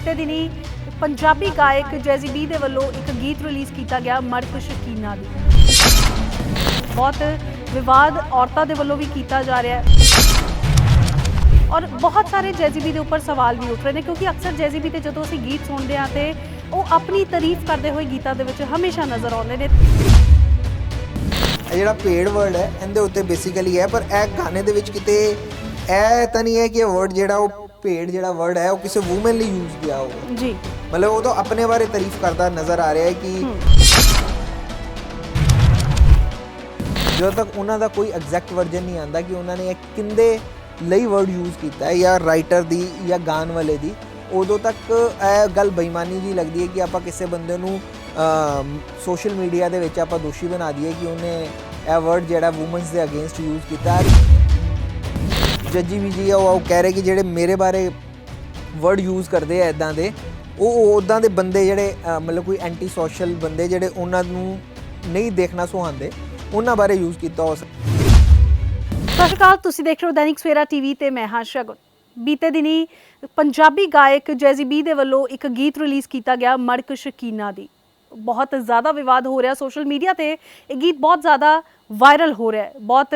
ਬੀਤੇ ਦਿਨੀ ਪੰਜਾਬੀ ਗਾਇਕ ਜੈਜ਼ੀ ਬੀ ਦੇ ਵੱਲੋਂ ਇੱਕ ਗੀਤ ਰਿਲੀਜ਼ ਕੀਤਾ ਗਿਆ ਮਰਦ ਸ਼ਕੀਨਾ ਦੀ। ਬਹੁਤ ਵਿਵਾਦ ਔਰਤਾਂ ਦੇ ਵੱਲੋਂ ਵੀ ਕੀਤਾ ਜਾ ਰਿਹਾ ਹੈ। ਔਰ ਬਹੁਤ ਸਾਰੇ ਜੈਜ਼ੀਬੀ ਦੇ ਉੱਪਰ ਸਵਾਲ ਵੀ ਉੱਠ ਰਹੇ ਨੇ, ਕਿਉਂਕਿ ਅਕਸਰ ਜੈਜ਼ੀਬੀ ਤੇ ਜਦੋਂ ਅਸੀਂ ਗੀਤ ਸੁਣਦੇ ਹਾਂ ਤੇ ਉਹ ਆਪਣੀ ਤਾਰੀਫ ਕਰਦੇ ਹੋਏ ਗੀਤਾਂ ਦੇ ਵਿੱਚ ਹਮੇਸ਼ਾ ਨਜ਼ਰ ਆਉਂਦੇ ਨੇ। ਇਹ ਜਿਹੜਾ ਪੇਡ ਵਰਡ ਹੈ, ਇਹਦੇ ਉੱਤੇ ਬੇਸਿਕਲੀ ਹੈ, ਪਰ ਇਹ ਗਾਣੇ ਦੇ ਵਿੱਚ ਕਿਤੇ ਇਹ ਤਾਂ ਨਹੀਂ ਹੈ ਕਿ ਇਹ ਵਰਡ ਜਿਹੜਾ ਉਹ ਪੇਡ ਜਿਹੜਾ ਵਰਡ ਹੈ ਉਹ ਕਿਸੇ ਔਮਨ ਲਈ ਯੂਜ਼ ਕੀਤਾ ਹੋਵੇ। ਜੀ। ਮਤਲਬ ਉਹ ਤਾਂ ਆਪਣੇ ਬਾਰੇ ਤਾਰੀਫ ਕਰਦਾ ਨਜ਼ਰ ਆ ਰਿਹਾ ਹੈ ਕਿ ਜਦੋਂ ਤੱਕ ਉਹਨਾਂ ਦਾ ਕੋਈ ਐਗਜ਼ੈਕਟ ਵਰਜਨ ਨਹੀਂ ਆਂਦਾ ਕਿ ਉਹਨਾਂ ਨੇ ਇਹ ਕਿੰਦੇ ਲਈ ਵਰਡ ਯੂਜ਼ ਕੀਤਾ ਹੈ ਜਾਂ ਰਾਈਟਰ ਦੀ ਜਾਂ ਗਾਣ ਵਾਲੇ ਦੀ ਉਦੋਂ ਤੱਕ ਇਹ ਗੱਲ ਬੇਈਮਾਨੀ ਜੀ ਲੱਗਦੀ ਹੈ ਕਿ ਆਪਾਂ ਕਿਸੇ ਬੰਦੇ ਨੂੰ ਸੋਸ਼ਲ ਮੀਡੀਆ ਦੇ ਵਿੱਚ ਆਪਾਂ ਦੋਸ਼ੀ ਬਣਾ ਦਈਏ ਕਿ ਉਹਨੇ ਇਹ ਵਰਡ ਜਿਹੜਾ ਔਮਨਸ ਦੇ ਅਗੇਂਸਟ ਯੂਜ਼ ਕੀਤਾ ਹੈ। ਜੱਜੀ ਵੀ ਜੀ ਆ, ਉਹ ਕਹਿ ਰਹੇ ਕਿ ਜਿਹੜੇ ਮੇਰੇ ਬਾਰੇ ਵਰਡ ਯੂਜ਼ ਕਰਦੇ ਆ ਇਦਾਂ ਦੇ, ਉਹ ਉਦਾਂ ਦੇ ਬੰਦੇ ਜਿਹੜੇ ਮਤਲਬ ਕੋਈ ਐਂਟੀ ਸੋਸ਼ਲ ਬੰਦੇ ਜਿਹੜੇ ਉਹਨਾਂ ਨੂੰ ਨਹੀਂ ਦੇਖਣਾ ਸੁਹਾਉਂਦੇ, ਉਹਨਾਂ ਬਾਰੇ ਯੂਜ਼ ਕੀਤਾ ਹੋ ਸਕਦਾ। ਸਤਿ ਸ਼੍ਰੀ ਅਕਾਲ, ਤੁਸੀਂ ਦੇਖ ਰਹੇ ਹੋ ਦੈਨਿਕ ਸਵੇਰਾ ਟੀਵੀ ਤੇ ਮੈਂ ਹਾਂ ਸ਼ਗੁਨ। ਬੀਤੇ ਦਿਨੀ ਪੰਜਾਬੀ ਗਾਇਕ ਜੈਜ਼ੀ ਬੀ ਦੇ ਵੱਲੋਂ ਇੱਕ ਗੀਤ ਰਿਲੀਜ਼ ਕੀਤਾ ਗਿਆ ਮੜਕ ਸ਼ਕੀਨਾ ਦੀ। ਬਹੁਤ ਜ਼ਿਆਦਾ ਵਿਵਾਦ ਹੋ ਰਿਹਾ ਸੋਸ਼ਲ ਮੀਡੀਆ ਤੇ। ਇਹ ਗੀਤ ਬਹੁਤ ਜ਼ਿਆਦਾ ਵਾਇਰਲ ਹੋ ਰਿਹਾ ਹੈ। ਬਹੁਤ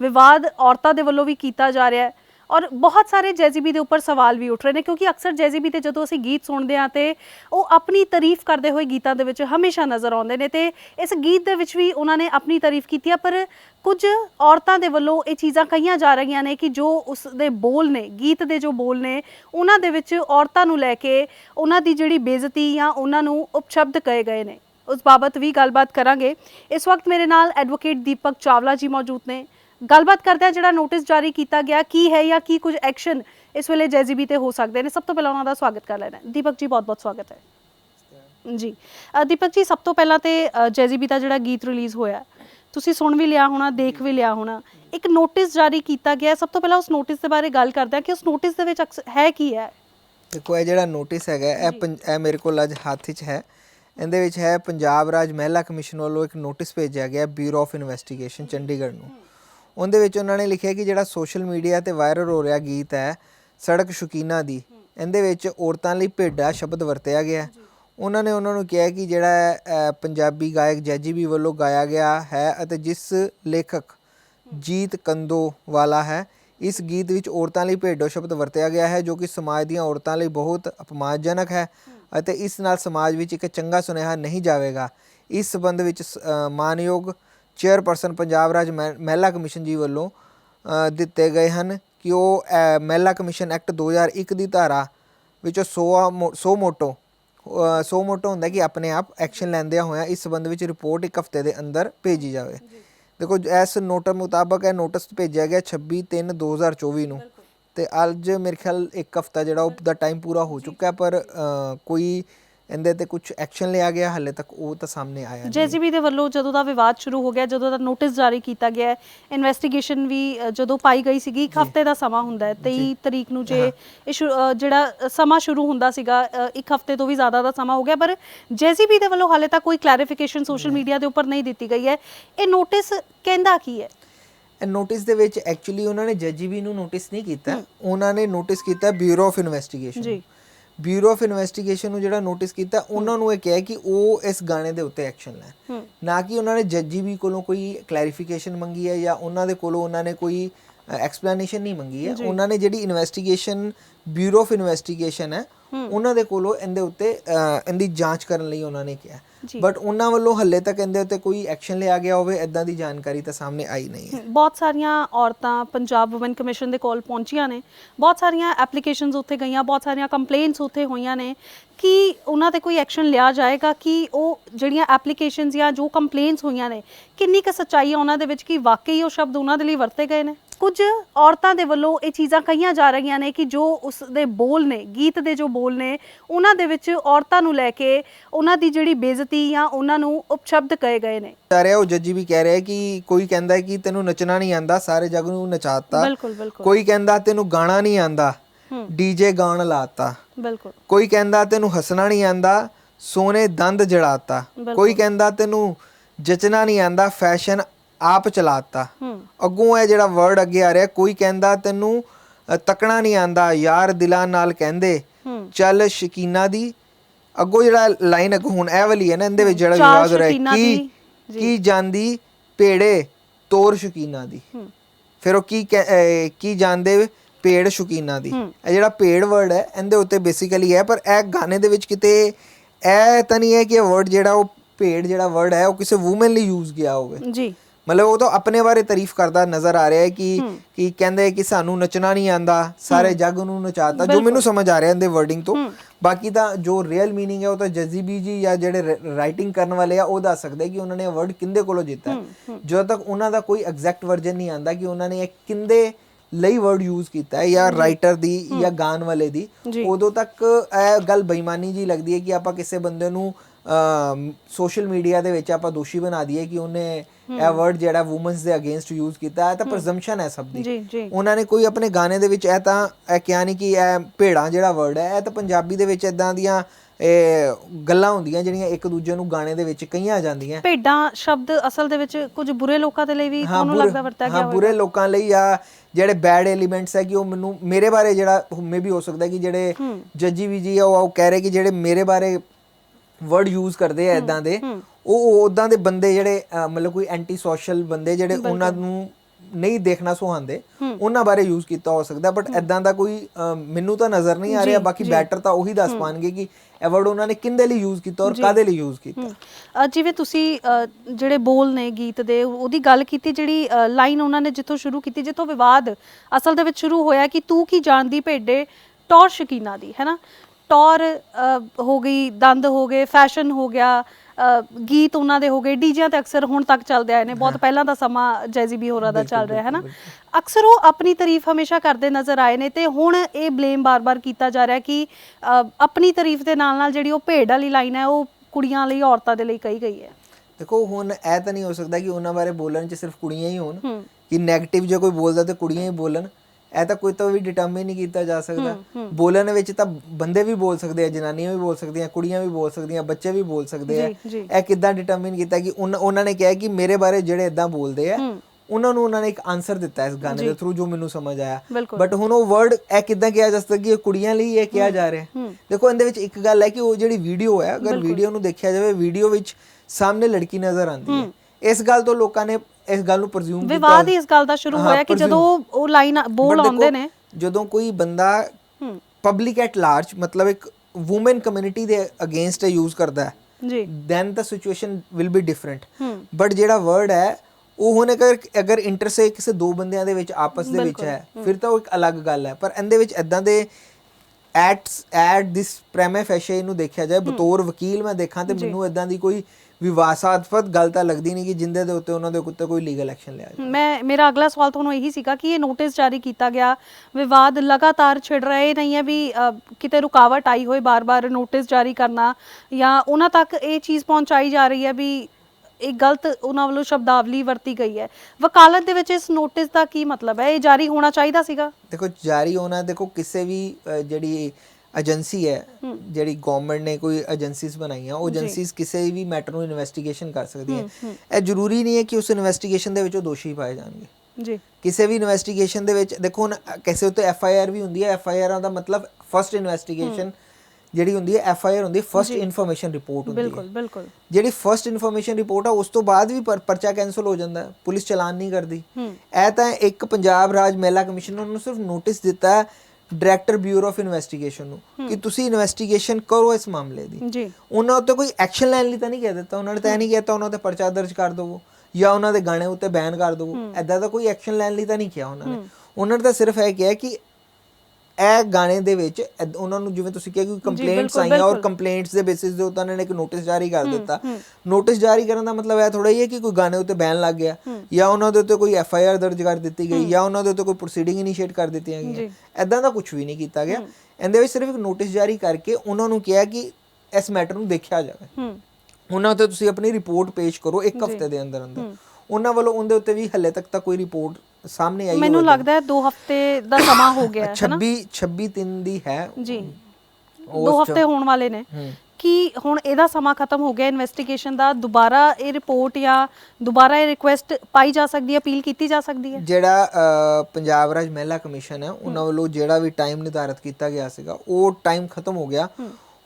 ਵਿਵਾਦ ਔਰਤਾਂ ਦੇ ਵੱਲੋਂ ਵੀ ਕੀਤਾ ਜਾ ਰਿਹਾ ਹੈ। ਔਰ ਬਹੁਤ ਸਾਰੇ ਜੈਜ਼ੀਬੀ ਦੇ ਉੱਪਰ ਸਵਾਲ ਵੀ ਉੱਠ ਰਹੇ ਨੇ, ਕਿਉਂਕਿ ਅਕਸਰ ਜੈਜ਼ੀਬੀ ਤੇ ਜਦੋਂ ਅਸੀਂ ਗੀਤ ਸੁਣਦੇ ਹਾਂ ਤੇ ਉਹ ਆਪਣੀ ਤਾਰੀਫ ਕਰਦੇ ਹੋਏ ਗੀਤਾਂ ਦੇ ਵਿੱਚ ਹਮੇਸ਼ਾ ਨਜ਼ਰ ਆਉਂਦੇ ਨੇ ਤੇ ਇਸ ਗੀਤ ਦੇ ਵਿੱਚ ਵੀ ਉਹਨਾਂ ਨੇ ਆਪਣੀ ਤਾਰੀਫ ਕੀਤੀ ਆ, ਪਰ ਕੁਝ ਔਰਤਾਂ ਦੇ ਵੱਲੋਂ ਇਹ ਚੀਜ਼ਾਂ ਕਹੀਆਂ ਜਾ ਰਹੀਆਂ ਨੇ ਕਿ ਜੋ ਉਸ ਦੇ ਬੋਲ ਨੇ, ਗੀਤ ਦੇ ਜੋ ਬੋਲ ਨੇ, ਉਹਨਾਂ ਦੇ ਵਿੱਚ ਔਰਤਾਂ ਨੂੰ ਲੈ ਕੇ ਉਹਨਾਂ ਦੀ ਜਿਹੜੀ ਬੇਇੱਜ਼ਤੀ ਜਾਂ ਉਹਨਾਂ ਨੂੰ ਉਪਸ਼ਬਦ ਕਹੇ ਗਏ ਨੇ। ਉਸ ਬਾਬਤ ਵੀ ਗੱਲਬਾਤ ਕਰਾਂਗੇ। ਇਸ ਵਕਤ ਮੇਰੇ ਨਾਲ ਐਡਵੋਕੇਟ ਦੀਪਕ ਚਾਵਲਾ ਜੀ ਮੌਜੂਦ ਨੇ। ਗੱਲਬਾਤ ਕਰਦੇ ਹਾਂ ਜਿਹੜਾ ਨੋਟਿਸ ਜਾਰੀ ਕੀਤਾ ਗਿਆ ਕੀ ਹੈ ਜਾਂ ਕੀ ਕੁਝ ਐਕਸ਼ਨ ਇਸ ਵੇਲੇ ਜੈਜ਼ੀਬੀ ਤੇ ਹੋ ਸਕਦੇ ਨੇ? ਸਭ ਤੋਂ ਪਹਿਲਾਂ ਉਹਨਾਂ ਦਾ ਸਵਾਗਤ ਕਰ ਲੈਣਾ। ਦੀਪਕ ਜੀ ਬਹੁਤ-ਬਹੁਤ ਸਵਾਗਤ ਹੈ। ਜੀ। ਦੀਪਕ ਜੀ ਸਭ ਤੋਂ ਪਹਿਲਾਂ ਤੇ ਜੈਜ਼ੀਬੀ ਦਾ ਜਿਹੜਾ ਗੀਤ ਰਿਲੀਜ਼ ਹੋਇਆ ਤੁਸੀਂ ਸੁਣ ਵੀ ਲਿਆ ਹੋਣਾ ਦੇਖ ਵੀ ਲਿਆ ਹੋਣਾ ਇੱਕ ਨੋਟਿਸ ਜਾਰੀ ਕੀਤਾ ਗਿਆ। ਸਭ ਤੋਂ ਪਹਿਲਾਂ ਉਸ ਨੋਟਿਸ ਦੇ ਬਾਰੇ ਗੱਲ ਕਰਦੇ ਹਾਂ ਕਿ ਉਸ ਨੋਟਿਸ ਦੇ ਵਿੱਚ ਹੈ ਕੀ ਹੈ? ਦੇਖੋ ਇਹ ਜਿਹੜਾ ਨੋਟਿਸ ਹੈਗਾ ਇਹ ਇਹ ਮੇਰੇ ਕੋਲ ਅੱਜ ਹੱਥ 'ਚ ਹੈ। ਇਹਦੇ ਵਿੱਚ ਹੈ ਪੰਜਾਬ ਰਾਜ ਮਹਿਲਾ ਕਮਿਸ਼ਨ ਵੱਲੋਂ ਇੱਕ ਨੋਟਿਸ ਭੇਜਿਆ ਗਿਆ ਬਿਊਰੋ ਆਫ ਇਨਵੈਸਟੀਗੇਸ਼ਨ ਚੰਡੀਗੜ੍ਹ ਨੂੰ। ਉਹਦੇ ਵਿੱਚ ਉਹਨਾਂ ਨੇ ਲਿਖਿਆ ਕਿ ਜਿਹੜਾ ਸੋਸ਼ਲ ਮੀਡੀਆ ਤੇ ਵਾਇਰਲ ਹੋ ਰਿਹਾ ਗੀਤ ਹੈ, ਸੜਕ ਸ਼ੁਕੀਨਾ ਦੀ, ਇਹਦੇ ਵਿੱਚ ਔਰਤਾਂ ਲਈ ਭੇਡਾ ਸ਼ਬਦ ਵਰਤਿਆ ਗਿਆ। ਉਹਨਾਂ ਨੇ ਉਹਨਾਂ ਨੂੰ ਕਿਹਾ ਕਿ ਜਿਹੜਾ ਪੰਜਾਬੀ ਗਾਇਕ ਜੈਜੀ ਵੀ ਵੱਲੋਂ ਗਾਇਆ ਗਿਆ ਹੈ ਅਤੇ ਜਿਸ ਲੇਖਕ ਜੀਤ ਕੰਦੋ ਵਾਲਾ ਹੈ, ਇਸ ਗੀਤ ਵਿੱਚ ਔਰਤਾਂ ਲਈ ਭੇਡੋ ਸ਼ਬਦ ਵਰਤਿਆ ਗਿਆ ਹੈ, ਜੋ ਕਿ ਸਮਾਜ ਦੀਆਂ ਔਰਤਾਂ ਲਈ ਬਹੁਤ ਅਪਮਾਨਜਨਕ ਹੈ ਅਤੇ ਇਸ ਨਾਲ ਸਮਾਜ ਵਿੱਚ ਇੱਕ ਚੰਗਾ ਸੁਨੇਹਾ ਨਹੀਂ ਜਾਵੇਗਾ। ਇਸ ਸੰਬੰਧ ਵਿੱਚ ਸ- ਮਾਨਯੋਗ ਚੇਅਰਪਰਸਨ ਪੰਜਾਬ ਰਾਜ ਮਹਿ- ਮਹਿਲਾ ਕਮਿਸ਼ਨ ਜੀ ਵੱਲੋਂ ਦਿੱਤੇ ਗਏ ਹਨ ਕਿ ਉਹ ਮਹਿਲਾ ਕਮਿਸ਼ਨ ਐਕਟ 2001 ਦੀ ਧਾਰਾ ਵਿੱਚੋਂ 100 100 ਮੋਟੋ ਅ, 100 ਮੋਟੋ ਹੁੰਦਾ ਕਿ ਆਪਣੇ ਆਪ ਐਕਸ਼ਨ ਲੈਂਦਿਆਂ ਹੋਇਆ ਇਸ ਸਬੰਧ ਵਿੱਚ ਰਿਪੋਰਟ ਇੱਕ ਹਫ਼ਤੇ ਦੇ ਅੰਦਰ ਭੇਜੀ ਜਾਵੇ। ਦੇਖੋ ਇਸ ਨੋਟ ਮੁਤਾਬਕ ਇਹ ਨੋਟਿਸ ਭੇਜਿਆ ਗਿਆ 26 3 2024 ਨੂੰ। ਤੇ ਅੱਜ ਮੇਰੇ ਖਿਆਲ ਇੱਕ ਹਫ਼ਤਾ ਜਿਹੜਾ ਉਹ ਦਾ ਟਾਈਮ ਪੂਰਾ ਹੋ ਚੁੱਕਾ ਹੈ ਪਰ ਕੋਈ ਇਹਦੇ ਤੇ ਕੁਝ ਐਕਸ਼ਨ ਲਿਆ ਗਿਆ ਹਾਲੇ ਤੱਕ ਉਹ ਤਾਂ ਸਾਹਮਣੇ ਆਇਆ ਨਹੀਂ। ਜੇਸੀਬੀ ਦੇ ਵੱਲੋਂ ਜਦੋਂ ਦਾ ਵਿਵਾਦ ਸ਼ੁਰੂ ਹੋ ਗਿਆ ਜਦੋਂ ਦਾ ਨੋਟਿਸ ਜਾਰੀ ਕੀਤਾ ਗਿਆ ਹੈ ਇਨਵੈਸਟੀਗੇਸ਼ਨ ਵੀ ਜਦੋਂ ਪਾਈ ਗਈ ਸੀਗੀ ਇੱਕ ਹਫ਼ਤੇ ਦਾ ਸਮਾਂ ਹੁੰਦਾ ਹੈ 23 ਤਰੀਕ ਨੂੰ ਜੇ ਜਿਹੜਾ ਸਮਾਂ ਸ਼ੁਰੂ ਹੁੰਦਾ ਸੀਗਾ ਇੱਕ ਹਫ਼ਤੇ ਤੋਂ ਵੀ ਜ਼ਿਆਦਾ ਦਾ ਸਮਾਂ ਹੋ ਗਿਆ ਪਰ ਜੇਸੀਬੀ ਦੇ ਵੱਲੋਂ ਹਾਲੇ ਤੱਕ ਕੋਈ ਕਲੈਰੀਫਿਕੇਸ਼ਨ ਸੋਸ਼ਲ ਮੀਡੀਆ ਦੇ ਉੱਪਰ ਨਹੀਂ ਦਿੱਤੀ ਗਈ ਹੈ। ਇਹ ਨੋਟਿਸ ਕਹਿੰਦਾ ਕੀ ਹੈ? ਇਹ ਨੋਟਿਸ ਦੇ ਵਿੱਚ ਐਕਚੁਅਲੀ ਉਹਨਾਂ ਨੇ ਜੱਜੀਬੀ ਨੂੰ ਨੋਟਿਸ ਨਹੀਂ ਕੀਤਾ ਉਹਨਾਂ ਨੇ ਨੋਟਿਸ ਕੀਤਾ ਬਿਊਰੋ ਆਫ ਇਨਵੈਸਟੀਗੇਸ਼ਨ ਜੀ। ਬਿਊਰੋ ਆਫ ਇਨਵੈਸਟੀਗੇਸ਼ਨ ਨੂੰ ਜਿਹੜਾ ਨੋਟਿਸ ਕੀਤਾ ਉਹਨਾਂ ਨੂੰ ਇਹ ਕਿਹਾ ਕਿ ਉਹ ਇਸ ਗਾਣੇ ਦੇ ਉੱਤੇ ਐਕਸ਼ਨ ਲੈਣ ਨਾ ਕਿ ਉਹਨਾਂ ਨੇ ਜੱਜੀਬੀ ਕੋਲੋਂ ਕੋਈ ਕਲੈਰੀਫਿਕੇਸ਼ਨ ਮੰਗੀ ਹੈ ਜਾਂ ਉਹਨਾਂ ਦੇ ਕੋਲੋਂ ਉਹਨਾਂ ਨੇ ਕੋਈ ਐਕਸਪਲੇਨੇਸ਼ਨ ਨਹੀਂ ਮੰਗੀ ਹੈ। ਉਹਨਾਂ ਨੇ ਜਿਹੜੀ ਇਨਵੈਸਟੀਗੇਸ਼ਨ ਬਿਊਰੋ ਆਫ ਇਨਵੈਸਟੀਗੇਸ਼ਨ ਹੈ ਉਹਨਾਂ ਦੇ ਕੋਲੋਂ ਇਹਦੇ ਉੱਤੇ ਇਹਦੀ ਜਾਂਚ ਕਰਨ ਲਈ ਉਹਨਾਂ ਨੇ ਕਿਹਾ। ਬਟ ਉਹਨਾਂ ਵੱਲੋਂ ਹੱਲੇ ਤੱਕ ਇਹਦੇ ਉੱਤੇ ਕੋਈ ਐਕਸ਼ਨ ਲਿਆ ਗਿਆ ਹੋਵੇ ਇਦਾਂ ਦੀ ਜਾਣਕਾਰੀ ਤਾਂ ਸਾਹਮਣੇ ਆਈ ਨਹੀਂ ਹੈ। ਬਹੁਤ ਸਾਰੀਆਂ ਔਰਤਾਂ ਪੰਜਾਬ ਵੂਮਨ ਕਮਿਸ਼ਨ ਦੇ ਕੋਲ ਪਹੁੰਚੀਆਂ ਨੇ। ਬਹੁਤ ਸਾਰੀਆਂ ਐਪਲੀਕੇਸ਼ਨਸ ਉੱਥੇ ਗਈਆਂ ਬਹੁਤ ਸਾਰੀਆਂ ਕੰਪਲੇਂਟਸ ਉੱਥੇ ਹੋਈਆਂ ਨੇ। ਕਿ ਉਹਨਾਂ ਤੇ ਕੋਈ ਐਕਸ਼ਨ ਲਿਆ ਜਾਏਗਾ ਕਿ ਉਹ ਜਿਹੜੀਆਂ ਐਪਲੀਕੇਸ਼ਨਸ ਜਾਂ ਜੋ ਕੰਪਲੇਂਟਸ ਹੋਈਆਂ ਨੇ ਕਿੰਨੀ ਕੁ ਸੱਚਾਈ ਹੈ ਉਹਨਾਂ ਦੇ ਵਿੱਚ ਕਿ ਵਾਕਈ ਉਹ ਸ਼ਬਦ ਉਹਨਾਂ ਦੇ ਲਈ ਵਰਤੇ ਗਏ ਨੇ? ਕੁਝ ਔਰਤਾਂ ਦੇ ਵੱਲੋਂ ਇਹ ਚੀਜ਼ਾਂ ਕਹੀਆਂ ਜਾ ਰਹੀਆਂ ਨੇ ਕਿ ਜੋ ਉਸ ਦੇ ਬੋਲ ਨੇ ਗੀਤ ਦੇ ਜੋ ਬੋਲ ਨੇ ਉਹਨਾਂ ਦੇ ਵਿੱਚ ਔਰਤਾਂ ਨੂੰ ਲੈ ਕੇ ਉਹਨਾਂ ਦੀ ਜਿਹੜੀ ਬੇਇੱਜ਼ਤੀ ਜਾਂ ਉਹਨਾਂ ਨੂੰ ਉਪਸ਼ਬਦ ਕਹੇ ਗਏ ਨੇ। ਜਾ ਰਿਹਾ ਉਹ ਜੱਜੀ ਵੀ ਕਹਿ ਰਿਹਾ ਕਿ ਕੋਈ ਕਹਿੰਦਾ ਹੈ ਕਿ ਤੈਨੂੰ ਨੱਚਣਾ ਨਹੀਂ ਆਂਦਾ ਸਾਰੇ ਜਗ ਨੂੰ ਨਚਾਤਾ। ਬਿਲਕੁਲ ਬਿਲਕੁਲ। ਕੋਈ ਕਹਿੰਦਾ ਤੈਨੂੰ ਗਾਣਾ ਨਹੀਂ ਆਂਦਾ ਡੀਜੇ ਗਾਣ ਲਾਤਾ। ਬਿਲਕੁਲ। ਕੋਈ ਕਹਿੰਦਾ ਤੈਨੂੰ ਹੱਸਣਾ ਨਹੀਂ ਆਂਦਾ ਸੋਨੇ ਦੰਦ ਜੜਾਤਾ। ਕੋਈ ਕਹਿੰਦਾ ਤੈਨੂੰ ਜਚਣਾ ਨਹੀਂ ਆਂਦਾ ਫੈਸ਼ਨ ਆਪ ਚਲਾਤਾ। ਅੱਗੋਂ ਇਹ ਜਿਹੜਾ ਵਰਡ ਅੱਗੇ ਆ ਰਿਹਾ ਕੋਈ ਕਹਿੰਦਾ ਤੈਨੂੰ ਤੱਕਣਾ ਨਹੀਂ ਆਂਦਾ ਯਾਰ ਦਿਲਾਂ ਨਾਲ ਕਹਿੰਦੇ ਚੱਲ ਸ਼ਕੀਨਾ ਦੀ। ਅੱਗੋਂ ਜਿਹੜਾ ਲਾਈਨ ਅੱਗੋਂ ਹੁਣ ਇਹ ਵਾਲੀ ਹੈ ਨਾ ਇਹਦੇ ਵਿੱਚ ਜਿਹੜਾ ਵਿਵਾਦ ਹੋ ਰਿਹਾ ਕੀ ਕੀ ਜਾਂਦੀ ਪੇੜੇ ਤੋਰ ਸ਼ਕੀਨਾ ਦੀ। ਫਿਰ ਉਹ ਕੀ ਕੀ ਜਾਣਦੇ ਪੇੜ ਸ਼ੁਕੀਨਾ ਦੀ। ਇਹ ਜਿਹੜਾ ਪੇੜ ਵਰਡ ਹੈ ਇਹਦੇ ਉੱਤੇ ਬੇਸਿਕਲੀ ਹੈ ਪਰ ਇਹ ਗਾਣੇ ਦੇ ਵਿੱਚ ਕਿਤੇ ਇਹ ਤਾਂ ਨਹੀਂ ਹੈ ਕਿ ਇਹ ਵਰਡ ਜਿਹੜਾ ਉਹ ਪੇੜ ਜਿਹੜਾ ਵਰਡ ਹੈ ਉਹ ਕਿਸੇ ਔਮਨ ਲਈ ਯੂਜ਼ ਗਿਆ ਹੋਵੇ। ਜੀ। ਮਤਲਬ ਉਹ ਤਾਂ ਆਪਣੇ ਬਾਰੇ ਤਾਰੀਫ ਕਰਦਾ ਨਜ਼ਰ ਆ ਰਿਹਾ ਹੈ ਕਿ ਕਿ ਕਹਿੰਦੇ ਕਿ ਸਾਨੂੰ ਨੱਚਣਾ ਨਹੀਂ ਆਂਦਾ ਸਾਰੇ ਜੱਗ ਨੂੰ ਨਚਾਤਾ ਜੋ ਮੈਨੂੰ ਸਮਝ ਆ ਰਿਹਾ ਇਹਦੇ ਵਰਡਿੰਗ ਤੋਂ ਬਾਕੀ ਤਾਂ ਜੋ ਰੀਅਲ मीनिंग ਹੈ ਉਹ ਤਾਂ ਜਜ਼ੀਬੀ ਜੀ ਜਾਂ ਜਿਹੜੇ ਰਾਈਟਿੰਗ ਕਰਨ ਵਾਲੇ ਆ ਉਹ ਦੱਸ ਸਕਦੇ ਕਿ ਉਹਨਾਂ ਨੇ ਵਰਡ ਕਿੰਦੇ ਕੋਲੋਂ ਜਿੱਤਾ ਹੈ। ਜਦੋਂ ਤੱਕ ਉਹਨਾਂ ਦਾ ਕੋਈ ਐਗਜ਼ੈਕਟ ਵਰਜਨ ਨਹੀਂ ਆਂਦਾ ਕਿ ਉਹਨਾਂ ਨੇ ਇਹ ਕਿੰਦੇ ਲਈ ਵਰਡ ਯੂਜ਼ ਕੀਤਾ ਹੈ ਜਾਂ ਰਾਈਟਰ ਦੀ ਜਾਂ ਗਾਣ ਵਾਲੇ ਦੀ ਜੀ। ਉਦੋਂ ਤੱਕ ਇਹ ਗੱਲ ਬੇਈਮਾਨੀ ਜੀ ਲੱਗਦੀ ਹੈ ਕਿ ਆਪਾਂ ਕਿਸੇ ਬੰਦੇ ਨੂੰ ਸੋਸ਼ਲ ਮੀਡੀਆ ਦੇ ਵਿੱਚ ਆਪਾਂ ਦੋਸ਼ੀ ਬਣਾ ਦਈਏ ਕਿ ਉਹਨੇ ਇਹ ਵਰਡ ਜਿਹੜਾ ਔਮਨਸ ਦੇ ਅਗੇਂਸਟ ਯੂਜ਼ ਕੀਤਾ ਹੈ ਤਾਂ ਪ੍ਰਜ਼ੰਪਸ਼ਨ ਹੈ ਸਭ ਦੀ। ਉਹਨਾਂ ਨੇ ਕੋਈ ਆਪਣੇ ਗਾਣੇ ਦੇ ਵਿੱਚ ਇਹ ਤਾਂ ਇਹ ਕਿਹਾ ਨਹੀਂ ਕਿ ਇਹ ਭੇੜਾਂ ਜਿਹੜਾ ਵਰਡ ਹੈ ਇਹ ਤਾਂ ਪੰਜਾਬੀ ਦੇ ਵਿੱਚ ਇਦਾਂ ਦੀਆਂ ਇਹ ਗੱਲਾਂ ਹੁੰਦੀਆਂ ਜਿਹੜੀਆਂ ਇੱਕ ਦੂਜੇ ਨੂੰ ਗਾਣੇ ਦੇ ਵਿੱਚ ਕਹੀਆਂ ਜਾਂਦੀਆਂ। ਭੇਡਾਂ ਸ਼ਬਦ ਅਸਲ ਦੇ ਵਿੱਚ ਕੁਝ ਬੁਰੇ ਲੋਕਾਂ ਦੇ ਲਈ ਵੀ ਤੁਹਾਨੂੰ ਲੱਗਦਾ ਵਰਤਿਆ ਗਿਆ ਹਾਂ ਬੁਰੇ ਲੋਕਾਂ ਲਈ ਜਾਂ ਜਿਹੜੇ ਬੈਡ ਐਲੀਮੈਂਟਸ ਹੈ ਕਿ ਉਹ ਮੈਨੂੰ ਮੇਰੇ ਬਾਰੇ ਜਿਹੜਾ ਮੇ ਵੀ ਹੋ ਸਕਦਾ ਕਿ ਜਿਹੜੇ ਜੱਜੀ ਵੀ ਜੀ ਆ ਉਹ ਕਹਿ ਰਹੇ ਕਿ ਜਿਹੜੇ ਮੇਰੇ ਬਾਰੇ ਵਰਡ ਯੂਜ਼ ਕਰਦੇ ਆ ਇਦਾਂ ਦੇ ਉਹ ਉਦਾਂ ਦੇ ਬੰਦੇ ਜਿਹੜੇ ਮਤਲਬ ਕੋਈ ਐਂਟੀ ਸੋਸ਼ਲ ਬੰਦੇ ਜਿਹੜੇ ਉਹਨਾਂ ਨੂੰ ਨਹੀਂ ਦੇਖਣਾ ਸੁਹਾਉਂਦੇ ਉਹਨਾਂ ਬਾਰੇ ਯੂਜ਼ ਕੀਤਾ ਹੋ ਸਕਦਾ ਬਟ ਇਦਾਂ ਦਾ ਕੋਈ ਮੈਨੂੰ ਤਾਂ ਨਜ਼ਰ ਨਹੀਂ ਆ ਰਿਹਾ ਬਾਕੀ ਬੈਟਰ ਤਾਂ ਉਹੀ ਦੱਸ ਪਾਣਗੇ ਕਿ ਇਹ ਵਰਡ ਉਹਨਾਂ ਨੇ ਕਿੰਦੇ ਲਈ ਯੂਜ਼ ਕੀਤਾ ਔਰ ਕਾਦੇ ਲਈ ਯੂਜ਼ ਕੀਤਾ। ਜਿਵੇਂ ਤੁਸੀਂ ਜਿਹੜੇ ਬੋਲ ਨੇ ਗੀਤ ਦੇ ਉਹਦੀ ਗੱਲ ਕੀਤੀ ਜਿਹੜੀ ਲਾਈਨ ਉਹਨਾਂ ਨੇ ਜਿੱਥੋਂ ਸ਼ੁਰੂ ਕੀਤੀ ਜਿੱਥੋਂ ਵਿਵਾਦ ਅਸਲ ਦੇ ਵਿੱਚ ਸ਼ੁਰੂ ਹੋਇਆ ਕਿ ਤੂੰ ਕੀ ਜਾਣਦੀ ਭੇਡੇ ਟੌਰ ਸ਼ਕੀਨਾ ਦੀ ਹੈਨਾ ਟੌਰ ਹੋ ਗਈ ਦੰਦ ਹੋ ਗਏ ਫੈਸ਼ਨ ਹੋ ਗਿਆ ਗੀਤ ਉਹਨਾਂ ਦੇ ਹੋ ਗਏ ਡੀਜਿਆਂ ਤੇ ਅਕਸਰ ਹੁਣ ਤੱਕ ਚੱਲਦੇ ਆਏ ਨੇ ਬਹੁਤ ਪਹਿਲਾਂ ਦਾ ਸਮਾਂ ਜੈਜ਼ੀ ਹੋਰਾਂ ਦਾ ਚੱਲ ਰਿਹਾ ਹੈ ਨਾ ਅਕਸਰ ਉਹ ਆਪਣੀ ਤਾਰੀਫ ਹਮੇਸ਼ਾ ਕਰਦੇ ਨਜ਼ਰ ਆਏ ਨੇ ਤੇ ਹੁਣ ਇਹ ਬਲੇਮ ਬਾਰ-ਬਾਰ ਕੀਤਾ ਜਾ ਰਿਹਾ ਕਿ ਆਪਣੀ ਤਾਰੀਫ ਦੇ ਨਾਲ-ਨਾਲ ਜਿਹੜੀ ਉਹ ਭੇਡ ਵਾਲੀ ਲਾਈਨ ਹੈ ਉਹ ਕੁੜੀਆਂ ਲਈ ਔਰਤਾਂ ਦੇ ਲਈ ਕਹੀ ਗਈ ਹੈ। ਦੇਖੋ ਹੁਣ ਇਹ ਤਾਂ ਨਹੀਂ ਹੋ ਸਕਦਾ ਕਿ ਉਹਨਾਂ ਬਾਰੇ ਬੋਲਣ 'ਚ ਸਿਰਫ ਕੁੜੀਆਂ ਹੀ ਹੋਣ ਕਿ 네ਗੇਟਿਵ ਜੇ ਕੋਈ ਬੋਲਦਾ ਤੇ ਕੁੜੀਆਂ ਹੀ ਬੋਲਣ। ਇਹ ਤਾਂ ਕੋਈ ਤਾਂ ਵੀ ਡਿਟਰਮਾਈਨ ਨਹੀਂ ਕੀਤਾ ਜਾ ਸਕਦਾ। ਬੋਲਣ ਵਿੱਚ ਤਾਂ ਬੰਦੇ ਵੀ ਬੋਲ ਸਕਦੇ ਆ ਜਨਾਨੀਆਂ ਵੀ ਬੋਲ ਸਕਦੀਆਂ ਕੁੜੀਆਂ ਵੀ ਬੋਲ ਸਕਦੀਆਂ ਬੱਚੇ ਵੀ ਬੋਲ ਸਕਦੇ ਆ। ਇਹ ਕਿੱਦਾਂ ਡਿਟਰਮਾਈਨ ਕੀਤਾ ਕਿ ਉਹਨਾਂ ਨੇ ਕਿਹਾ ਕਿ ਮੇਰੇ ਬਾਰੇ ਜਿਹੜੇ ਇਦਾਂ ਬੋਲਦੇ ਆ ਉਹਨਾਂ ਨੂੰ ਉਹਨਾਂ ਨੇ ਇੱਕ ਆਨਸਰ ਦਿੱਤਾ ਇਸ ਗਾਣੇ ਦੇ ਥਰੂ ਜੋ ਮੈਨੂੰ ਸਮਝ ਆਇਆ। ਬਟ ਹੁਣ ਉਹ ਵਰਡ ਇਹ ਕਿੱਦਾਂ ਕਿਹਾ ਜਾ ਸਕਦਾ ਕਿ ਇਹ ਕੁੜੀਆਂ ਲਈ ਇਹ ਕਿਹਾ ਜਾ ਰਿਹਾ। ਦੇਖੋ ਇਹਦੇ ਵਿੱਚ ਇੱਕ ਗੱਲ ਹੈ ਕਿ ਉਹ ਜਿਹੜੀ ਵੀਡੀਓ ਹੈ ਅਗਰ ਵੀਡੀਓ ਨੂੰ ਦੇਖਿਆ ਜਾਵੇ ਵੀਡੀਓ ਵਿੱਚ ਸਾਹਮਣੇ ਲੜਕੀ ਨਜ਼ਰ ਆਉਂਦੀ ਹੈ। ਇਸ ਗੱਲ ਤੋਂ ਲੋਕਾਂ ਨੇ ਇਸ ਗੱਲ ਨੂੰ ਪ੍ਰਜ਼ਿਊਮ ਕੀਤਾ। ਵਿਵਾਦ ਹੀ ਇਸ ਗੱਲ ਦਾ ਸ਼ੁਰੂ ਹੋਇਆ ਕਿ ਜਦੋਂ ਉਹ ਲਾਈਨ ਬੋਲ ਆਉਂਦੇ ਨੇ। ਜਦੋਂ ਕੋਈ ਬੰਦਾ ਪਬਲਿਕ ਐਟ ਲਾਰਜ ਮਤਲਬ ਇੱਕ ਔਮਨ ਕਮਿਊਨਿਟੀ ਦੇ ਅਗੇਂਸਟ ਯੂਜ਼ ਕਰਦਾ ਹੈ ਜੀ। Then the situation will be different but ਜਿਹੜਾ ਵਰਡ ਹੈ ਉਹ ਹੁਣ ਅਗਰ ਅਗਰ ਇੰਟਰਸੇ ਕਿਸੇ ਦੋ ਬੰਦਿਆਂ ਦੇ ਵਿੱਚ ਆਪਸ ਦੇ ਵਿੱਚ ਹੈ ਫਿਰ ਤਾਂ ਉਹ ਇੱਕ ਅਲੱਗ ਗੱਲ ਹੈ। ਪਰ ਇਹਦੇ ਵਿੱਚ ਇਦਾਂ ਦੇ ਐਟਸ ਐਟ ਦਿਸ ਪ੍ਰੈਮੇ ਫੈਸ਼ੇ ਨੂੰ ਦੇਖਿਆ ਜਾਏ ਬਤੌਰ ਵਕੀਲ ਮੈਂ ਦੇਖਾਂ ਤੇ ਮੈਨੂੰ ਇਦਾਂ ਦੀ ਕੋਈ ਵਿਵਾਸਾਤਮਕ ਗੱਲ ਤਾਂ ਲੱਗਦੀ ਨਹੀਂ ਕਿ ਜਿੰਦੇ ਦੇ ਉੱਤੇ ਉਹਨਾਂ ਦੇ ਉੱਤੇ ਕੋਈ ਲੀਗਲ ਐਕਸ਼ਨ ਲਿਆ ਜਾਏ ਮੈਂ ਮੇਰਾ ਅਗਲਾ ਸਵਾਲ ਤੁਹਾਨੂੰ ਇਹੀ ਸੀਗਾ ਕਿ ਇਹ ਨੋਟਿਸ ਜਾਰੀ ਕੀਤਾ ਗਿਆ ਵਿਵਾਦ ਲਗਾਤਾਰ ਛਿੜ ਰਹੇ ਨਹੀਂ ਹੈ ਵੀ ਕਿਤੇ ਰੁਕਾਵਟ ਆਈ ਹੋਏ ਬਾਰ-ਬਾਰ ਨੋਟਿਸ ਜਾਰੀ ਕਰਨਾ ਜਾਂ ਉਹਨਾਂ ਤੱਕ ਇਹ ਚੀਜ਼ ਪਹੁੰਚਾਈ ਜਾ ਰਹੀ ਹੈ ਵੀ ਇਹ ਗਲਤ ਉਹਨਾਂ ਵੱਲੋਂ ਸ਼ਬਦਾਵਲੀ ਵਰਤੀ ਗਈ ਹੈ। ਵਕਾਲਤ ਦੇ ਵਿੱਚ ਇਸ ਨੋਟਿਸ ਦਾ ਕੀ ਮਤਲਬ ਹੈ? ਇਹ ਜਾਰੀ ਹੋਣਾ ਚਾਹੀਦਾ ਸੀਗਾ? ਦੇਖੋ ਜਾਰੀ ਹੋਣਾ ਦੇਖੋ ਕਿਸੇ ਵੀ ਜਿਹੜੀ ਏਜੰਸੀ ਹੈ ਜਿਹੜੀ ਗਵਰਨਮੈਂਟ ਨੇ ਕੋਈ ਏਜੰਸੀਜ਼ ਬਣਾਈਆਂ ਉਹ ਏਜੰਸੀਜ਼ ਕਿਸੇ ਵੀ ਮੈਟਰ ਨੂੰ ਇਨਵੈਸਟੀਗੇਸ਼ਨ ਕਰ ਸਕਦੀਆਂ ਇਹ ਜ਼ਰੂਰੀ ਨਹੀਂ ਹੈ ਕਿ ਉਸ ਇਨਵੈਸਟੀਗੇਸ਼ਨ ਦੇ ਵਿੱਚ ਉਹ ਦੋਸ਼ੀ ਪਾਏ ਜਾਣਗੇ ਜੀ ਕਿਸੇ ਵੀ ਇਨਵੈਸਟੀਗੇਸ਼ਨ ਦੇ ਵਿੱਚ ਦੇਖੋ ਹੁਣ ਕਿਸੇ ਉੱਤੇ ਐਫ ਆਈ ਆਰ ਵੀ ਹੁੰਦੀ ਹੈ ਐਫ ਆਈ ਆਰ ਦਾ ਮਤਲਬ ਫਰਸਟ ਇਨਵੈਸਟੀਗੇਸ਼ਨ ਜਿਹੜੀ ਹੁੰਦੀ ਹੈ ਐਫ ਆਈ ਆਰ ਹੁੰਦੀ ਹੈ ਫਰਸਟ ਇਨਫੋਰਮੇਸ਼ਨ ਰਿਪੋਰਟ ਹੁੰਦੀ ਹੈ ਬਿਲਕੁਲ ਬਿਲਕੁਲ ਜਿਹੜੀ ਫਰਸਟ ਇਨਫੋਰਮੇਸ਼ਨ ਰਿਪੋਰਟ ਆ ਉਸ ਤੋਂ ਬਾਅਦ ਵੀ ਪਰ- ਪਰਚਾ ਕੈਨਸਲ ਹੋ ਜਾਂਦਾ ਹੈ ਪੁਲਿਸ ਚਲਾਨ ਨਹੀਂ ਕਰਦੀ ਹੂੰ ਇਹ ਤਾਂ ਇੱਕ ਪੰਜਾਬ ਰਾਜ ਮਹਿਲਾ ਕਮਿਸ਼ਨ ਨੂੰ ਸਿਰਫ ਨੋਟਿਸ ਦਿੱਤਾ ਹੈ ਡਾਇਰੈਕਟਰ ਬਿਊਰੋ ਆਫ ਇਨਵੈਸਟੀਗੇਸ਼ਨ ਨੂੰ ਕਿ ਤੁਸੀਂ ਇਨਵੈਸਟੀਗੇਸ਼ਨ ਕਰੋ ਇਸ ਮਾਮਲੇ ਦੀ। ਜੀ। ਉਹਨਾਂ ਉੱਤੇ ਕੋਈ ਐਕਸ਼ਨ ਲੈਣ ਲਈ ਤਾਂ ਨਹੀਂ ਕਹਿ ਦਿੱਤਾ। ਉਹਨਾਂ ਨੇ ਤਾਂ ਇਹ ਨਹੀਂ ਕਹਿਤਾ ਉਹਨਾਂ ਤੇ ਪਰਚਾ ਦਰਜ ਕਰ ਦਿਵੋ ਜਾਂ ਉਹਨਾਂ ਦੇ ਗਾਣੇ ਉੱਤੇ ਬੈਨ ਕਰ ਦਿਵੋ। ਐਦਾਂ ਦਾ ਕੋਈ ਐਕਸ਼ਨ ਲੈਣ ਲਈ ਤਾਂ ਨਹੀਂ ਕਿਹਾ ਉਹਨਾਂ ਨੇ। ਉਹਨਾਂ ਨੇ ਤਾਂ ਸਿਰਫ ਇਹ ਕਿਹਾ ਕਿ ਇਹ ਗਾਣੇ ਦੇ ਵਿੱਚ ਐਦ- ਉਹਨਾਂ ਨੂੰ ਜਿਵੇਂ ਤੁਸੀਂ ਕਿਹਾ ਕਿ ਕੰਪਲੇਂਟਸ ਆਈਆਂ ਔਰ ਕੰਪਲੇਂਟਸ ਦੇ ਬੇਸਿਸ ਦੇ ਉੱਤੇ ਉਹਨਾਂ ਨੇ ਇੱਕ ਨੋਟਿਸ ਜਾਰੀ ਕਰ ਦਿੱਤਾ। ਨੋਟਿਸ ਜਾਰੀ ਕਰਨ ਦਾ ਮਤਲਬ ਇਹ ਥੋੜਾ ਹੀ ਹੈ ਕਿ ਕੋਈ ਗਾਣੇ ਉੱਤੇ ਬੈਨ ਲੱਗ ਗਿਆ ਜਾਂ ਉਹਨਾਂ ਦੇ ਉੱਤੇ ਕੋਈ ਐਫ ਆਈ ਆਰ ਦਰਜ ਕਰ ਦਿੱਤੀ ਗਈ ਜਾਂ ਉਹਨਾਂ ਦੇ ਉੱਤੇ ਕੋਈ ਪ੍ਰੋਸੀਡਿੰਗ ਇਨੀਸ਼ੀਏਟ ਕਰ ਦਿੱਤੀਆਂ ਗਈਆਂ। ਐਦਾਂ ਦਾ ਕੁਝ ਵੀ ਨਹੀਂ ਕੀਤਾ ਗਿਆ। ਇਹਦੇ ਵਿੱਚ ਸਿਰਫ ਇੱਕ ਨੋਟਿਸ ਜਾਰੀ ਕਰਕੇ ਉਹਨਾਂ ਨੂੰ ਕਿਹਾ ਕਿ ਇਸ ਮੈਟਰ ਨੂੰ ਦੇਖਿਆ ਜਾਵੇ। ਹੂੰ। ਉਹਨਾਂ ਉੱਤੇ ਤੁਸੀਂ ਆਪਣੀ ਰਿਪੋਰਟ ਪੇਸ਼ ਕਰੋ ਇੱਕ ਹਫ਼ਤੇ ਦੇ ਅੰਦਰ ਅੰਦਰ ਉਹਨਾਂ ਵੱਲੋਂ ਉਹਦੇ ਉੱਤੇ ਵੀ ਹੱਲੇ ਤੱਕ ਤਾਂ ਕੋਈ ਰਿਪੋਰਟ ਸਾਹਮਣੇ ਆਈ ਮੈਨੂੰ ਲੱਗਦਾ ਹੈ 2 ਹਫ਼ਤੇ ਦਾ ਸਮਾਂ ਹੋ ਗਿਆ ਹੈ 26 26 ਦਿਨ ਦੀ ਹੈ। ਜੀ। ਦੋ ਹਫ਼ਤੇ ਹੋਣ ਵਾਲੇ ਨੇ। ਕੀ ਹੁਣ ਇਹਦਾ ਸਮਾਂ ਖਤਮ ਹੋ ਗਿਆ ਇਨਵੈਸਟੀਗੇਸ਼ਨ ਦਾ? ਦੁਬਾਰਾ ਇਹ ਰਿਪੋਰਟ ਜਾਂ ਦੁਬਾਰਾ ਇਹ ਰਿਕੁਐਸਟ ਪਾਈ ਜਾ ਸਕਦੀ ਹੈ ਅਪੀਲ ਕੀਤੀ ਜਾ ਸਕਦੀ ਹੈ? ਜਿਹੜਾ ਪੰਜਾਬ ਰਾਜ ਮਹਿਲਾ ਕਮਿਸ਼ਨ ਹੈ ਉਹਨਾਂ ਵੱਲੋਂ ਜਿਹੜਾ ਵੀ ਟਾਈਮ ਨਿਰਧਾਰਿਤ ਕੀਤਾ ਗਿਆ ਸੀਗਾ ਉਹ ਟਾਈਮ ਖਤਮ ਹੋ ਗਿਆ।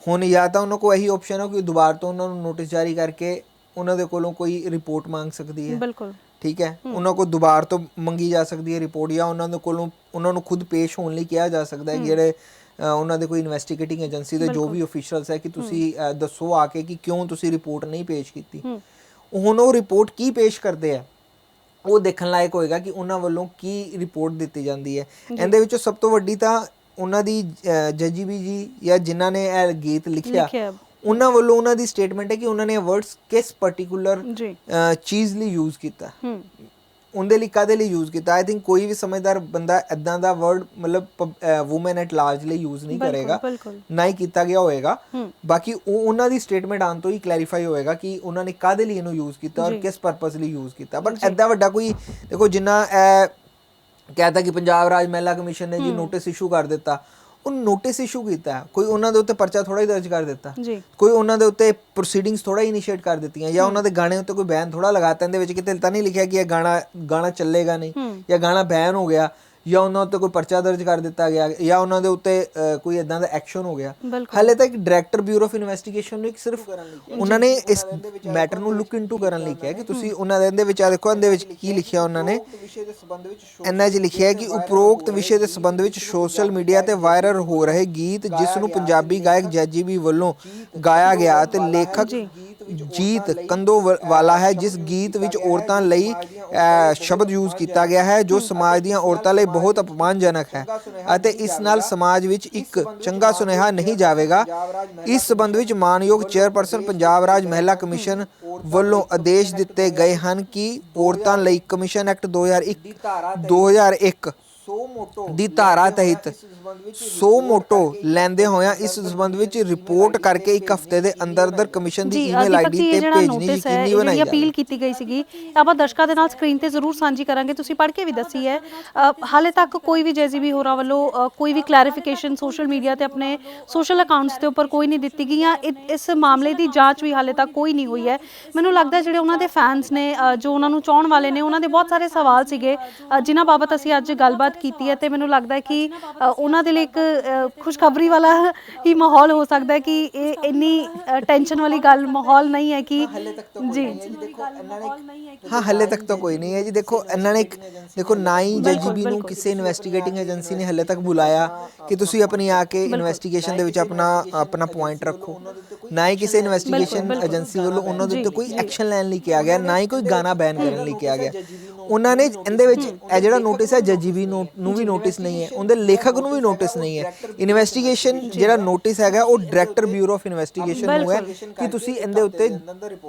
ਹੁਣ ਜਾਂ ਤਾਂ ਉਹਨਾਂ ਕੋਲ ਇਹੀ ਆਪਸ਼ਨ ਹੈ ਕਿ ਦੁਬਾਰਾ ਤੋਂ ਉਹਨਾਂ ਨੂੰ ਨੋਟਿਸ ਜਾਰੀ ਕਰਕੇ ਉਹਨਾਂ ਦੇ ਕੋਲੋਂ ਕੋਈ ਰਿਪੋਰਟ ਮੰਗ ਸਕਦੀ ਹੈ। ਬਿਲਕੁਲ। ਠੀਕ ਹੈ? ਉਹਨਾਂ ਕੋਲ ਦੁਬਾਰਾ ਤੋਂ ਮੰਗੀ ਜਾ ਸਕਦੀ ਹੈ ਰਿਪੋਰਟ ਜਾਂ ਉਹਨਾਂ ਦੇ ਕੋਲੋਂ ਉਹਨਾਂ ਨੂੰ ਖੁਦ ਪੇਸ਼ ਹੋਣ ਲਈ ਕਿਹਾ ਜਾ ਸਕਦਾ ਹੈ ਜਿਹੜੇ ਉਹਨਾਂ ਦੇ ਕੋਈ ਇਨਵੈਸਟੀਗੇਟਿੰਗ ਏਜੰਸੀ ਦੇ ਜੋ ਵੀ ਅਫੀਸ਼ੀਅਲਸ ਹੈ ਕਿ ਤੁਸੀਂ ਦੱਸੋ ਆ ਕੇ ਕਿ ਕਿਉਂ ਤੁਸੀਂ ਰਿਪੋਰਟ ਨਹੀਂ ਪੇਸ਼ ਕੀਤੀ। ਹੁਣ ਉਹ ਰਿਪੋਰਟ ਕੀ ਪੇਸ਼ ਕਰਦੇ ਆ? ਉਹ ਦੇਖਣ ਲਾਇਕ ਹੋਏਗਾ ਕਿ ਉਹਨਾਂ ਵੱਲੋਂ ਕੀ ਰਿਪੋਰਟ ਦਿੱਤੀ ਜਾਂਦੀ ਹੈ। ਇਹਦੇ ਵਿੱਚੋਂ ਸਭ ਤੋਂ ਵੱਡੀ ਤਾਂ ਉਹਨਾਂ ਦੀ ਜੱਜੀਬੀ ਜੀ ਜਾਂ ਜਿਨ੍ਹਾਂ ਨੇ ਇਹ ਗੀਤ ਲਿਖਿਆ। ਉਹਨਾਂ ਵੱਲੋਂ ਉਹਨਾਂ ਦੀ ਸਟੇਟਮੈਂਟ ਹੈ ਕਿ ਉਹਨਾਂ ਨੇ ਵਰਡਸ ਕਿਸ ਪਾਰਟਿਕੂਲਰ ਚੀਜ਼ ਲਈ ਯੂਜ਼ ਕੀਤਾ। ਹੂੰ। ਉਹਦੇ ਲਈ ਕਾਦੇ ਲਈ ਯੂਜ਼ ਕੀਤਾ? ਆਈ ਥਿੰਕ ਕੋਈ ਵੀ ਸਮਝਦਾਰ ਬੰਦਾ ਐਦਾਂ ਦਾ ਵਰਡ ਮਤਲਬ ਔਮਨ ਐਟ ਲਾਰਜ ਲਈ ਯੂਜ਼ ਨਹੀਂ ਕਰੇਗਾ। ਨਾ ਹੀ ਕੀਤਾ ਗਿਆ ਹੋਏਗਾ। ਹੂੰ। ਬਾਕੀ ਉਹ ਉਹਨਾਂ ਦੀ ਸਟੇਟਮੈਂਟ ਆਉਣ ਤੋਂ ਹੀ ਕਲੈਰੀਫਾਈ ਹੋਏਗਾ ਕਿ ਉਹਨਾਂ ਨੇ ਕਾਦੇ ਲਈ ਇਹਨੂੰ ਯੂਜ਼ ਕੀਤਾ ਔਰ ਕਿਸ ਪਰਪਸ ਲਈ ਯੂਜ਼ ਕੀਤਾ। ਬਟ ਐਡਾ ਵੱਡਾ ਕੋਈ ਦੇਖੋ ਜਿੰਨਾ ਕਹਤਾ ਕਿ ਪੰਜਾਬ ਰਾਜ ਮਹਿਲਾ ਕਮਿਸ਼ਨ ਨੇ ਜੀ ਨੋਟਿਸ ਇਸ਼ੂ ਕਰ ਦਿੱਤਾ। ਉਹ ਨੋਟਿਸ ਇਸ਼ੂ ਕੀਤਾ। ਕੋਈ ਉਹਨਾਂ ਦੇ ਉੱਤੇ ਪਰਚਾ ਥੋੜਾ ਹੀ ਦਰਜ ਕਰ ਦਿੱਤਾ। ਕੋਈ ਉਹਨਾਂ ਦੇ ਉੱਤੇ ਪ੍ਰੋਸੀਡਿੰਗਸ ਥੋੜਾ ਇਨੀਸ਼ੀਏਟ ਕਰ ਦਿੱਤੀਆਂ ਜਾਂ ਉਹਨਾਂ ਦੇ ਗਾਣੇ ਉੱਤੇ ਕੋਈ ਬੈਨ ਥੋੜਾ ਲਗਾਤਾ ਇਹਦੇ ਵਿੱਚ ਕਿਤੇ ਤਾਂ ਨਹੀਂ ਲਿਖਿਆ ਕਿ ਇਹ ਗਾਣਾ ਗਾਣਾ ਚੱਲੇਗਾ ਨਹੀਂ ਹੂੰ। ਜਾਂ ਗਾਣਾ ਬੈਨ ਹੋ ਗਿਆ। ਜਾਂ ਉਹਨਾਂ ਉੱਤੇ ਕੋਈ ਪਰਚਾ ਦਰਜ ਕਰ ਦਿੱਤਾ ਗਿਆ ਜਾਂ ਉਹਨਾਂ ਦੇ ਉੱਤੇ ਕੋਈ ਇਦਾਂ ਦਾ ਐਕਸ਼ਨ ਹੋ ਗਿਆ। ਹਾਲੇ ਤੱਕ ਡਾਇਰੈਕਟਰ ਬਿਊਰੋ ਆਫ ਇਨਵੈਸਟੀਗੇਸ਼ਨ ਨੂੰ ਇੱਕ ਸਿਰਫ ਉਹਨਾਂ ਨੇ ਇਸ ਮੈਟਰ ਨੂੰ ਲੁੱਕ ਇਨਟੂ ਕਰਨ ਲਈ ਕਿਹਾ ਕਿ ਤੁਸੀਂ ਉਹਨਾਂ ਦੇ ਇਹਦੇ ਵਿੱਚ ਆ ਦੇਖੋ ਇਹਦੇ ਵਿੱਚ ਕੀ ਲਿਖਿਆ ਉਹਨਾਂ ਨੇ। ਇਹਨਾਂ 'ਚ ਲਿਖਿਆ ਹੈ ਕਿ ਉਪਰੋਕਤ ਵਿਸ਼ੇ ਦੇ ਸੰਬੰਧ ਵਿੱਚ ਸੋਸ਼ਲ ਮੀਡੀਆ ਤੇ ਵਾਇਰਲ ਹੋ ਰਹੇ ਗੀਤ ਜਿਸ ਨੂੰ ਪੰਜਾਬੀ ਗਾਇਕ ਜੈਜੀਬੀ ਵੱਲੋਂ ਗਾਇਆ ਗਿਆ ਅਤੇ ਲੇਖਕ ਜੀਤ ਕੰਦੋ ਵਾਲਾ ਹੈ ਜਿਸ ਗੀਤ ਵਿੱਚ ਔਰਤਾਂ ਲਈ ਸ਼ਬਦ ਯੂਜ਼ ਕੀਤਾ ਗਿਆ ਹੈ ਜੋ ਸਮਾਜ ਦੀਆਂ ਔਰਤਾਂ ਲਈ ਬਹੁਤ ਅਪਮਾਨਜਨਕ ਹੈ ਅਤੇ ਇਸ ਨਾਲ ਸਮਾਜ ਵਿੱਚ ਇੱਕ ਚੰਗਾ ਸੁਨੇਹਾ ਨਹੀਂ ਜਾਵੇਗਾ। ਇਸ ਸਬੰਧ ਵਿੱਚ ਮਾਨਯੋਗ ਚੇਅਰਪਰਸਨ ਪੰਜਾਬ ਰਾਜ ਮਹਿਲਾ ਕਮਿਸ਼ਨ ਵੱਲੋਂ ਆਦੇਸ਼ ਦਿੱਤੇ ਗਏ ਹਨ ਕਿ ਔਰਤਾਂ ਲਈ ਕਮਿਸ਼ਨ ਐਕਟ 2001 2001 ਦੀ ਧਾਰਾ ਤਹਿਤ ਸੋ ਮੋਟੋ ਲੈਂਦੇ ਹੋਇਆਂ ਇਸ ਸੰਬੰਧ ਵਿੱਚ ਰਿਪੋਰਟ ਕਰਕੇ ਇੱਕ ਹਫ਼ਤੇ ਦੇ ਅੰਦਰ ਅੰਦਰ ਕਮਿਸ਼ਨ ਦੀ ਜੀ ਈਮੇਲ ਆਈਡੀ ਤੇ ਭੇਜਣੀ ਯਕੀਨੀ ਇਹ ਬਣਾਈ ਜਾਵੇ ਅਪੀਲ ਕੀਤੀ ਗਈ ਸੀਗੀ ਆਪਾਂ ਦਰਸ਼ਕਾਂ ਦੇ ਨਾਲ ਸਕਰੀਨ ਤੇ ਜ਼ਰੂਰ ਸਾਂਝੀ ਕਰਾਂਗੇ ਤੁਸੀਂ ਪੜ੍ਹ ਕੇ ਵੀ ਦੱਸੀ ਹੈ। ਹਾਲੇ ਤੱਕ ਕੋਈ ਵੀ ਜੈਜ਼ੀਬੀ ਹੋਰਾਂ ਵੱਲੋਂ ਕੋਈ ਵੀ ਕਲੈਰੀਫਿਕੇਸ਼ਨ ਸੋਸ਼ਲ ਮੀਡੀਆ ਤੇ ਆਪਣੇ ਸੋਸ਼ਲ ਅਕਾਊਂਟਸ ਦੇ ਉੱਪਰ ਕੋਈ ਨਹੀਂ ਦਿੱਤੀ ਗਈ ਜਾਂ ਇ- ਇਸ ਮਾਮਲੇ ਦੀ ਜਾਂਚ ਵੀ ਹਾਲੇ ਤੱਕ ਕੋਈ ਨਹੀਂ ਹੋਈ ਹੈ। ਮੈਨੂੰ ਲੱਗਦਾ ਜਿਹੜੇ ਉਹਨਾਂ ਦੇ ਫੈਨਸ ਨੇ ਜੋ ਉਹਨਾਂ ਨੂੰ ਚਾਹਣ ਵਾਲੇ ਨੇ ਉਹਨਾਂ ਦੇ ਬਹੁਤ ਸਾਰੇ ਸਵਾਲ ਸੀਗੇ ਜਿਨ੍ਹਾਂ ਬਾਬਤ ਅਸੀਂ ਅੱਜ ਗੱਲਬਾਤ ਕੀਤੀ ਹੈ ਤੇ ਮੈਨੂੰ ਲੱਗਦਾ ਹੈ ਕਿ ਅ, ਉਹਨਾਂ ਦੇ ਲਈ ਇੱਕ ਅ, ਖੁਸ਼ਖਬਰੀ ਵਾਲਾ ਹੀ ਮਾਹੌਲ ਹੋ ਸਕਦਾ ਹੈ ਕਿ ਇਹ ਇੰਨੀ ਟੈਨਸ਼ਨ ਵਾਲੀ ਗੱਲ ਮਾਹੌਲ ਨਹੀਂ ਹੈ ਕਿ ਜੀ। ਹਾਂ ਹੱਲੇ ਤੱਕ ਤਾਂ ਕੋਈ ਨਹੀਂ ਹੈ ਜੀ। ਦੇਖੋ ਇਹਨਾਂ ਨੇ ਇੱਕ ਦੇਖੋ ਨਾ ਹੀ ਜੱਜੀਬੀ ਨੂੰ ਕਿਸੇ ਇਨਵੈਸਟੀਗੇਟਿੰਗ ਏਜੰਸੀ ਨੇ ਹੱਲੇ ਤੱਕ ਬੁਲਾਇਆ ਕਿ ਤੁਸੀਂ ਆਪਣੀ ਆ ਕੇ ਇਨਵੈਸਟੀਗੇਸ਼ਨ ਦੇ ਵਿੱਚ ਆਪਣਾ ਆਪਣਾ ਪੁਆਇੰਟ ਰੱਖੋ। ਨਾ ਹੀ ਕਿਸੇ ਇਨਵੈਸਟੀਗੇਸ਼ਨ ਏਜੰਸੀ ਵੱਲੋਂ ਉਹਨਾਂ ਦੇ ਉੱਤੇ ਕੋਈ ਐਕਸ਼ਨ ਲੈਣ ਲਈ ਕਿਹਾ ਗਿਆ ਨਾ ਹੀ ਕੋਈ ਗਾਣਾ ਬੈਨ ਕਰਨ ਲਈ ਕਿਹਾ ਗਿਆ। ਉਹਨਾਂ ਨੇ ਇਹਦੇ ਵਿੱਚ ਇਹ ਜਿਹੜਾ ਨੋਟਿਸ ਹੈ ਜੱਜੀਬੀ ਨੂੰ ਨੂੰ ਵੀ ਨੋਟਿਸ ਨਹੀਂ ਹੈ। ਉਹਦੇ ਲੇਖਕ ਨੂੰ ਵੀ ਨੋਟਿਸ ਨਹੀਂ ਹੈ। ਇਨਵੈਸਟੀਗੇਸ਼ਨ ਜਿਹੜਾ ਨੋਟਿਸ ਹੈਗਾ ਉਹ ਡਾਇਰੈਕਟਰ ਬਿਊਰੋ ਆਫ ਇਨਵੈਸਟੀਗੇਸ਼ਨ ਨੂੰ ਹੈ ਕਿ ਤੁਸੀਂ ਇਹਦੇ ਉੱਤੇ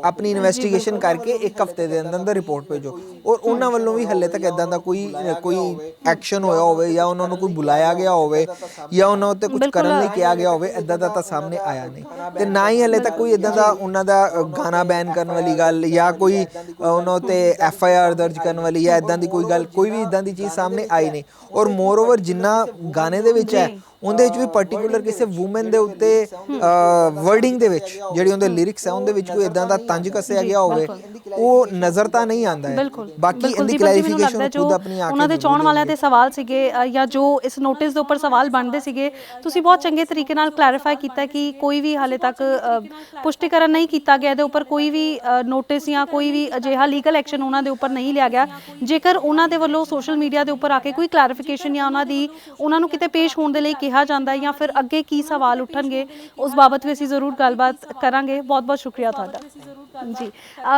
ਆਪਣੀ ਇਨਵੈਸਟੀਗੇਸ਼ਨ ਕਰਕੇ ਇੱਕ ਹਫ਼ਤੇ ਦੇ ਅੰਦਰ ਅੰਦਰ ਰਿਪੋਰਟ ਭੇਜੋ। ਔਰ ਉਹਨਾਂ ਵੱਲੋਂ ਵੀ ਹੱਲੇ ਤੱਕ ਇਦਾਂ ਦਾ ਕੋਈ ਕੋਈ ਐਕਸ਼ਨ ਹੋਇਆ ਹੋਵੇ ਜਾਂ ਉਹਨਾਂ ਨੂੰ ਕੋਈ ਬੁਲਾਇਆ ਗਿਆ ਹੋਵੇ ਜਾਂ ਉਹਨਾਂ ਉੱਤੇ ਕੁਝ ਕਰਨ ਲਈ ਕਿਹਾ ਗਿਆ ਹੋਵੇ ਇਦਾਂ ਦਾ ਤਾਂ ਸਾਹਮਣੇ ਆਇਆ ਨਹੀਂ। ਤੇ ਨਾ ਹੀ ਹੱਲੇ ਤੱਕ ਕੋਈ ਇਦਾਂ ਦਾ ਉਹਨਾਂ ਦਾ ਗਾਣਾ ਬੈਨ ਕਰਨ ਵਾਲੀ ਗੱਲ ਜਾਂ ਕੋਈ ਉਹਨਾਂ ਉੱਤੇ ਐਫ ਆਈ ਆਰ ਦਰਜ ਕਰਨ ਵਾਲੀ ਜਾਂ ਇਦਾਂ ਦੀ ਕੋਈ ਗੱਲ, ਕੋਈ ਵੀ ਇਦਾਂ ਦੀ ਚੀਜ਼ ਸਾਹਮਣੇ ਆਈ ਨਹੀਂ। ਔਰ ਮੋਰ ਓਵਰ ਜਿੰਨਾ ਗਾਣੇ ਦੇ ਵਿੱਚ ਹੈ ਉਹਦੇ ਵਿੱਚ ਵੀ ਪਾਰਟਿਕੂਲਰ ਕਿਸੇ ਔਮਨ ਦੇ ਉੱਤੇ ਵਰਡਿੰਗ ਦੇ ਵਿੱਚ ਜਿਹੜੀ ਉਹਦੇ ਲਿਰਿਕਸ ਹੈ ਉਹਦੇ ਵਿੱਚ ਕੋਈ ਇਦਾਂ ਦਾ ਤੰਜ ਕੱਸਿਆ ਗਿਆ ਹੋਵੇ ਉਹ ਨਜ਼ਰ ਤਾਂ ਨਹੀਂ ਹੈ। ਬਿਲਕੁਲ। ਬਾਕੀ ਇਹਦੀ ਕਲੈਰੀਫਿਕੇਸ਼ਨ ਖੁਦ ਆਪਣੀ ਆ ਕੇ ਉਹਨਾਂ ਦੇ ਚਾਹਣ ਵਾਲਿਆਂ ਦੇ ਸਵਾਲ ਸੀਗੇ ਜਾਂ ਜੋ ਇਸ ਨੋਟਿਸ ਦੇ ਉੱਪਰ ਸਵਾਲ ਬਣਦੇ ਸੀਗੇ ਤੁਸੀਂ ਬਹੁਤ ਚੰਗੇ ਤਰੀਕੇ ਨਾਲ ਕਲੈਰੀਫਾਈ ਕੀਤਾ ਕਿ ਕੋਈ ਵੀ ਹਾਲੇ ਤੱਕ ਪੁਸ਼ਟੀਕਰਨ ਨਹੀਂ ਕੀਤਾ ਗਿਆ ਇਹਦੇ ਉੱਪਰ ਕੋਈ ਵੀ ਨੋਟਿਸ ਜਾਂ ਕੋਈ ਵੀ ਅਜਿਹਾ ਲੀਗਲ ਐਕਸ਼ਨ ਉਹਨਾਂ ਦੇ ਉੱਪਰ ਨਹੀਂ ਲਿਆ ਗਿਆ। ਜੇਕਰ ਉਹਨਾਂ ਦੇ ਵੱਲੋਂ ਸੋਸ਼ਲ ਮੀਡੀਆ ਦੇ ਉੱਪਰ ਆ ਕੇ ਕੋਈ ਕਲੈਰੀਫਿਕੇਸ਼ਨ ਜਾਂ ਉਹਨਾਂ ਦੀ ਉਹਨਾਂ ਨੂੰ ਕਿਤੇ ਪੇਸ਼ ਹੋਣ ਦੇ ਲਈ ਕਿਹਾ ਜਾਂਦਾ ਹੈ ਜਾਂ ਫਿਰ ਅੱਗੇ ਕੀ ਸਵਾਲ ਉੱਠਣਗੇ, ਉਸ ਬਾਬਤ ਵੀ ਅਸੀਂ ਜ਼ਰੂਰ ਗੱਲਬਾਤ ਕਰਾਂਗੇ। ਬਹੁਤ ਬਹੁਤ ਸ਼ੁਕਰੀਆ ਤੁਹਾਡਾ। ਜੀ।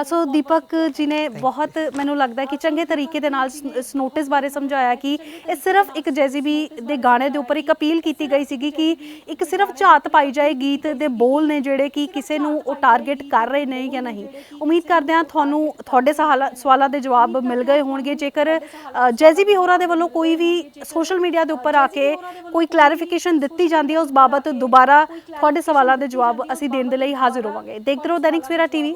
ਸੋ ਦੀਪਕ ਜੀ ਨੇ ਬਹੁਤ ਮੈਨੂੰ ਲੱਗਦਾ ਕਿ ਚੰਗੇ ਤਰੀਕੇ ਦੇ ਨਾਲ ਇਸ- ਨੋਟਿਸ ਬਾਰੇ ਸਮਝਾਇਆ ਕਿ ਇਹ ਸਿਰਫ ਇੱਕ ਜੈਜ਼ੀਬੀ ਦੇ ਗਾਣੇ ਦੇ ਉੱਪਰ ਇੱਕ ਅਪੀਲ ਕੀਤੀ ਗਈ ਸੀਗੀ ਕਿ ਇੱਕ ਸਿਰਫ ਝਾਤ ਪਾਈ ਜਾਏ ਗੀਤ ਦੇ ਬੋਲ ਨੇ ਜਿਹੜੇ ਕਿ ਕਿਸੇ ਨੂੰ ਉਹ ਟਾਰਗੇਟ ਕਰ ਰਹੇ ਨੇ ਜਾਂ ਨਹੀਂ। ਉਮੀਦ ਕਰਦੇ ਹਾਂ ਤੁਹਾਨੂੰ ਤੁਹਾਡੇ ਸਵਾਲਾਂ ਦੇ ਜਵਾਬ ਮਿਲ ਗਏ ਹੋਣਗੇ। ਜੇਕਰ ਜੈਜ਼ੀਬੀ ਹੋਰਾਂ ਦੇ ਵੱਲੋਂ ਕੋਈ ਵੀ ਸੋਸ਼ਲ ਮੀਡੀਆ ਦੇ ਉੱਪਰ ਆ ਕੇ ਕੋਈ ਕਲੈਰੀਫਿਕੇਸ਼ਨ ਦਿੱਤੀ ਜਾਂਦੀ ਹੈ ਉਸ ਬਾਬਤ ਦੁਬਾਰਾ ਤੁਹਾਡੇ ਸਵਾਲਾਂ ਦੇ ਜਵਾਬ ਅਸੀਂ ਦੇਣ ਦੇ ਲਈ ਹਾਜ਼ਰ ਹੋਵਾਂਗੇ। ਦੇਖਦੇ ਰਹੋ ਦੈਨਿਕ ਸਵੇਰਾ ਟੀਵੀ